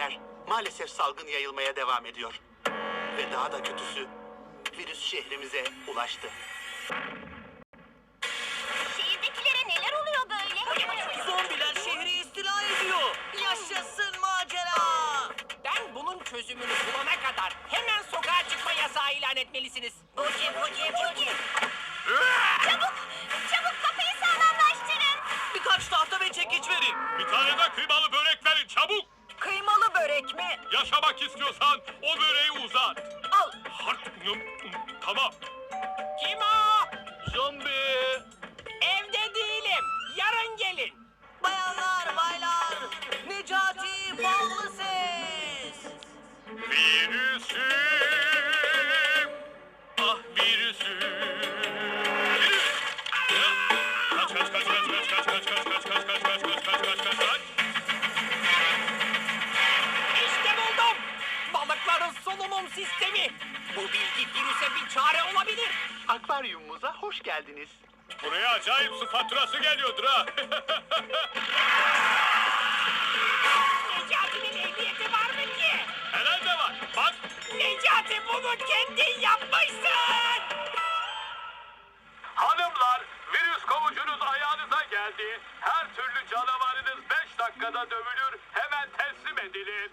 haberler. Maalesef salgın yayılmaya devam ediyor. Ve daha da kötüsü virüs şehrimize ulaştı. Şehirdekilere neler oluyor böyle? Zombiler şehri istila ediyor. Yaşasın macera. Ben bunun çözümünü bulana kadar hemen sokağa çıkma yasağı ilan etmelisiniz. Buci buci buci. Çabuk, çabuk kapıyı sağlamlaştırın. Birkaç tahta ve çekiç verin. Bir tane de kıymalı börek verin çabuk. Yaşamak istiyorsan o böreği uzat. Al. Hart- nım- Tamam. Kim o? Zombi. Solunum sistemi. Bu bilgi virüse bir çare olabilir. Akvaryumumuza hoş geldiniz. Buraya acayip su faturası geliyordur ha. Necati'nin ehliyeti var mı ki? Herhalde var. Bak. Necati bunu kendin yapmışsın. Hanımlar, virüs kovucunuz ayağınıza geldi. Her türlü canavarınız 5 dakikada dövülür, hemen teslim edilir.